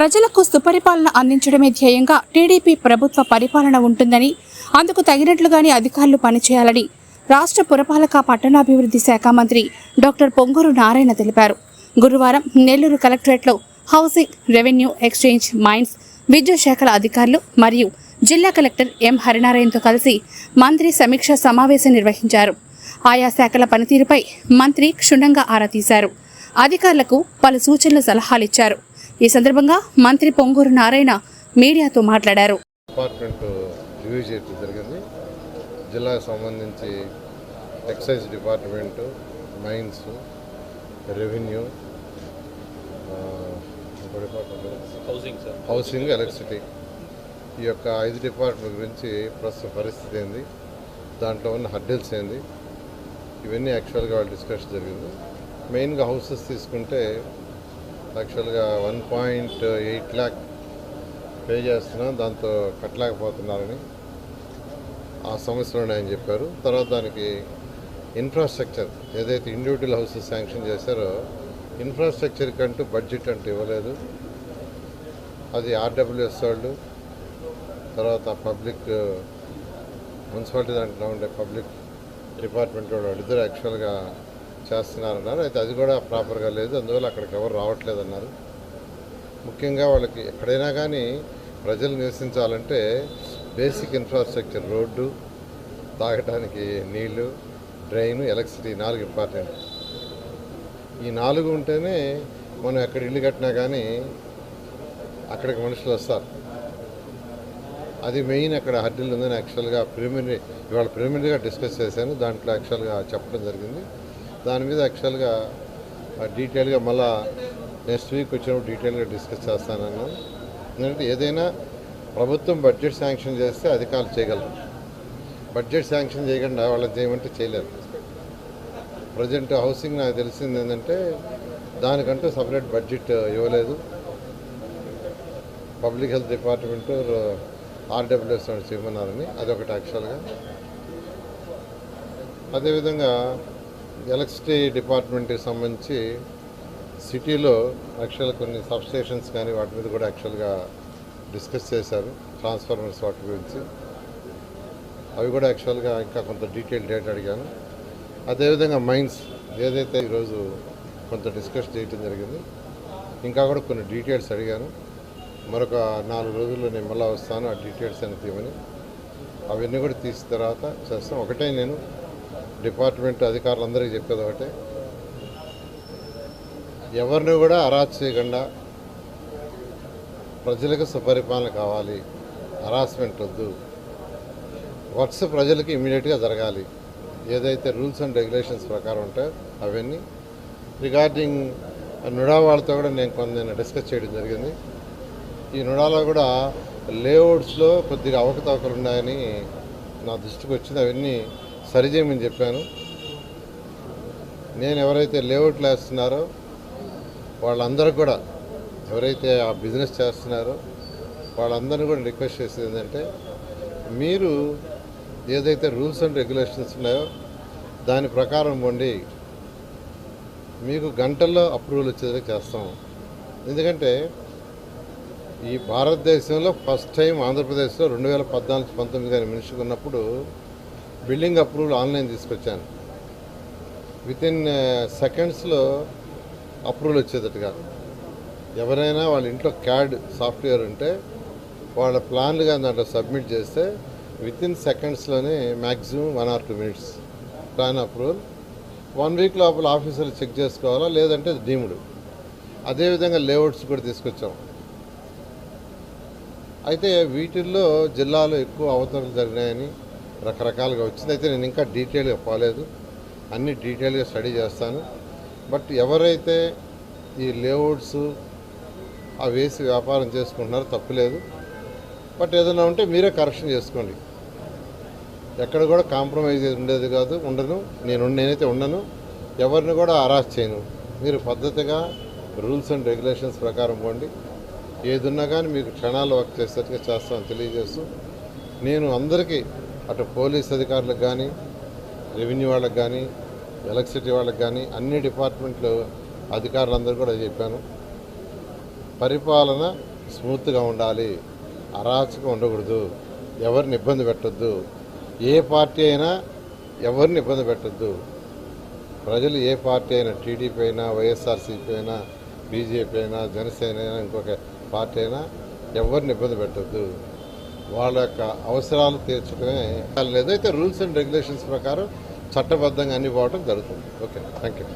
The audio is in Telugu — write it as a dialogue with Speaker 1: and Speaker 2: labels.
Speaker 1: ప్రజలకు సుపరిపాలన అందించడమే ధ్యేయంగా టీడీపీ ప్రభుత్వ పరిపాలన ఉంటుందని అందుకు తగినట్లుగానే అధికారులు పనిచేయాలని రాష్ట్ర పురపాలక పట్టణాభివృద్ధి శాఖ మంత్రి డాక్టర్ పొంగూరు నారాయణ తెలిపారు. గురువారం నెల్లూరు కలెక్టరేట్లో హౌసింగ్ రెవెన్యూ ఎక్స్చేంజ్ మైన్స్ విద్యుత్ శాఖల అధికారులు మరియు జిల్లా కలెక్టర్ ఎం హరినారాయణతో కలిసి మంత్రి సమీక్ష సమావేశం నిర్వహించారు. ఆయా శాఖల పనితీరుపై మంత్రి క్షుణ్ణంగా ఆరా తీశారు. అధికారులకు పలు సూచనలు సలహాలిచ్చారు ఈ సందర్భంగా మంత్రి పొంగూరు నారాయణ మీడియాతో మాట్లాడారు.
Speaker 2: డిపార్ట్మెంట్ రివ్యూ చేయడం జరిగింది. జిల్లాకు సంబంధించి ఎక్సైజ్ డిపార్ట్మెంటు మైన్స్ రెవెన్యూ ఆ, ఇంకో department
Speaker 3: housing sir
Speaker 2: housing electricity ఈ యొక్క ఐదు డిపార్ట్మెంట్ గురించి ప్రస్తుత పరిస్థితి ఏంది? దాంట్లో ఉన్న హడ్డిల్స్ ఏంది? ఇవన్నీ యాక్చువల్గా వాళ్ళు డిస్కషన్ జరిగింది. మెయిన్గా హౌసెస్ తీసుకుంటే యాక్చువల్గా one point eight lakh pay చేస్తున్నాం దాంతో కట్టలేకపోతున్నారని ఆ సమస్యలు ఉన్నాయని చెప్పారు. తర్వాత దానికి ఇన్ఫ్రాస్ట్రక్చర్ ఏదైతే ఇండివిజువల్ హౌసెస్ శాంక్షన్ చేశారో ఇన్ఫ్రాస్ట్రక్చర్ కంటూ బడ్జెట్ అంటూ ఇవ్వలేదు. అది ఆర్డబ్ల్యూఎస్ వాళ్ళు తర్వాత పబ్లిక్ మున్సిపాలిటీ దాంట్లో ఉండే పబ్లిక్ డిపార్ట్మెంట్ వాళ్ళు వాళ్ళిద్దరు యాక్చువల్గా చేస్తున్నారన్నారు. అయితే అది కూడా ప్రాపర్గా లేదు. అందువల్ల అక్కడికి ఎవరు రావట్లేదు అన్నారు ముఖ్యంగా వాళ్ళకి ఎక్కడైనా కానీ ప్రజలు నివసించాలంటే బేసిక్ ఇన్ఫ్రాస్ట్రక్చర్ రోడ్డు తాగడానికి నీళ్ళు డ్రైన్ ఎలక్ట్రిసిటీ నాలుగు ఇంపార్టెంట్. ఈ నాలుగు ఉంటేనే మనం ఎక్కడ ఇల్లు కట్టినా కానీ అక్కడికి మనుషులు వస్తారు. అది మెయిన్ అక్కడ హర్డిల్ ఉందని యాక్చువల్గా ప్రిలిమినరీ ఇవాళ ప్రిలిమినరీగా డిస్కస్ చేశాను. దాంట్లో యాక్చువల్గా చెప్పడం జరిగింది. దాని మీద యాక్చువల్గా డీటెయిల్గా మళ్ళా నెక్స్ట్ వీక్ వచ్చినప్పుడు డీటెయిల్గా డిస్కస్ చేస్తానన్నాను. ఎందుకంటే ఏదైనా ప్రభుత్వం బడ్జెట్ శాంక్షన్ చేస్తే అధికారులు చేయగలరు. బడ్జెట్ శాంక్షన్ చేయకుండా వాళ్ళని చేయమంటే చేయలేరు. ప్రజెంట్ హౌసింగ్ నాకు తెలిసింది ఏంటంటే దానికంటూ సపరేట్ బడ్జెట్ ఇవ్వలేదు. పబ్లిక్ హెల్త్ డిపార్ట్మెంట్ ఆర్డబ్ల్యూఎస్ అని చేయమన్నారని అదొకటి యాక్చువల్గా అదేవిధంగా ఎలక్ట్రిసిటీ డిపార్ట్మెంట్కి సంబంధించి సిటీలో యాక్చువల్గా కొన్ని సబ్స్టేషన్స్ కానీ వాటి మీద కూడా యాక్చువల్గా డిస్కస్ చేశారు ట్రాన్స్ఫార్మర్స్ వాటి గురించి. అవి కూడా యాక్చువల్గా ఇంకా కొంత డీటెయిల్ డేట్ అడిగాను. అదేవిధంగా మైన్స్ ఏదైతే ఈరోజు కొంత డిస్కస్ చేయటం జరిగింది ఇంకా కూడా కొన్ని డీటెయిల్స్ అడిగాను. మరొక నాలుగు రోజుల్లో నేను మళ్ళీ వస్తాను ఆ డీటెయిల్స్ అని తీయమని అవన్నీ కూడా తీసిన తర్వాత చేస్తాం. ఒకటే నేను డిపార్ట్మెంట్ అధికారులందరికీ చెప్పేది ఒకటే. ఎవరిని కూడా అరాచ్ చేయకుండా ప్రజలకు సుపరిపాలన కావాలి. హరాస్మెంట్ వద్దు. వర్క్స్ ప్రజలకి ఇమీడియట్గా జరగాలి. ఏదైతే రూల్స్ అండ్ రెగ్యులేషన్స్ ప్రకారం ఉంటాయో అవన్నీ. రిగార్డింగ్ నుడా వాళ్ళతో కూడా నేను కొంత డిస్కస్ చేయడం జరిగింది. ఈ నుడాలో కూడా లేఅవుట్స్లో కొద్దిగా అవకతవకలు ఉన్నాయని నా దృష్టికి వచ్చింది. అవన్నీ సరిచేయమని చెప్పాను. నేను ఎవరైతే లేఅవుట్లు వేస్తున్నారో వాళ్ళందరూ కూడా ఎవరైతే ఆ బిజినెస్ చేస్తున్నారో వాళ్ళందరినీ కూడా రిక్వెస్ట్ చేసేది ఏంటంటే మీరు ఏదైతే రూల్స్ అండ్ రెగ్యులేషన్స్ ఉన్నాయో దాని ప్రకారం ఉండి మీకు గంటల్లో అప్రూవల్ వచ్చేది చేస్తాం. ఎందుకంటే ఈ భారతదేశంలో ఫస్ట్ టైం ఆంధ్రప్రదేశ్లో రెండు వేల పద్నాలుగు పంతొమ్మిది గారి మనిషికి ఉన్నప్పుడు బిల్డింగ్ అప్రూవల్ ఆన్లైన్ తీసుకొచ్చాను. విత్ ఇన్ సెకండ్స్లో అప్రూవల్ వచ్చేటట్టుగా ఎవరైనా వాళ్ళ ఇంట్లో క్యాడ్ సాఫ్ట్వేర్ ఉంటే వాళ్ళ ప్లాన్లుగా దాంట్లో సబ్మిట్ చేస్తే within సెకండ్స్లోనే maximum one or two minutes plan approval one week లోపల ఆఫీసర్లు చెక్ చేసుకోవాలా? లేదంటే డీమ్డ్. అదేవిధంగా లేఅవుట్స్ కూడా తీసుకొచ్చాం. అయితే వీటిల్లో జిల్లాలో ఎక్కువ అవతరణలు జరిగినాయని రకరకాలుగా వచ్చింది. అయితే నేను ఇంకా డీటెయిల్గా పోలేదు. అన్ని డీటెయిల్గా స్టడీ చేస్తాను. బట్ ఎవరైతే ఈ లేఅవుట్స్ ఆ వేసి వ్యాపారం చేసుకుంటున్నారో తప్పులేదు బట్ ఏదైనా ఉంటే మీరే కరెక్షన్ చేసుకోండి. ఎక్కడ కూడా కాంప్రమైజ్ ఉండేది కాదు ఉండను. నేను నేనైతే ఉండను. ఎవరిని కూడా అరాస్ట్ చేయను. మీరు పద్ధతిగా రూల్స్ అండ్ రెగ్యులేషన్స్ ప్రకారం పోండి. ఏదున్నా కానీ మీకు క్షణాలు వర్క్ చేసేట్టుగా చేస్తామని తెలియజేస్తూ నేను అందరికీ అటు పోలీస్ అధికారులకు కానీ రెవెన్యూ వాళ్ళకి కానీ ఎలక్ట్రిసిటీ వాళ్ళకి కానీ అన్ని డిపార్ట్మెంట్లు అధికారులందరూ కూడా చెప్పాను. పరిపాలన స్మూత్గా ఉండాలి. అరాచకం ఉండకూడదు. ఎవరిని ఇబ్బంది పెట్టొద్దు. ఏ పార్టీ అయినా ఎవరిని ఇబ్బంది పెట్టద్దు. ప్రజలు ఏ పార్టీ అయినా టీడీపీ అయినా వైఎస్ఆర్సీపీ అయినా బీజేపీ అయినా జనసేన అయినా ఇంకొక పార్టీ అయినా ఎవరిని ఇబ్బంది పెట్టొద్దు. వాళ్ళ యొక్క అవసరాలు తీర్చడమే లేదైతే రూల్స్ అండ్ రెగ్యులేషన్స్ ప్రకారం చట్టబద్ధంగా అన్ని పోవడం జరుగుతుంది. Okay thank you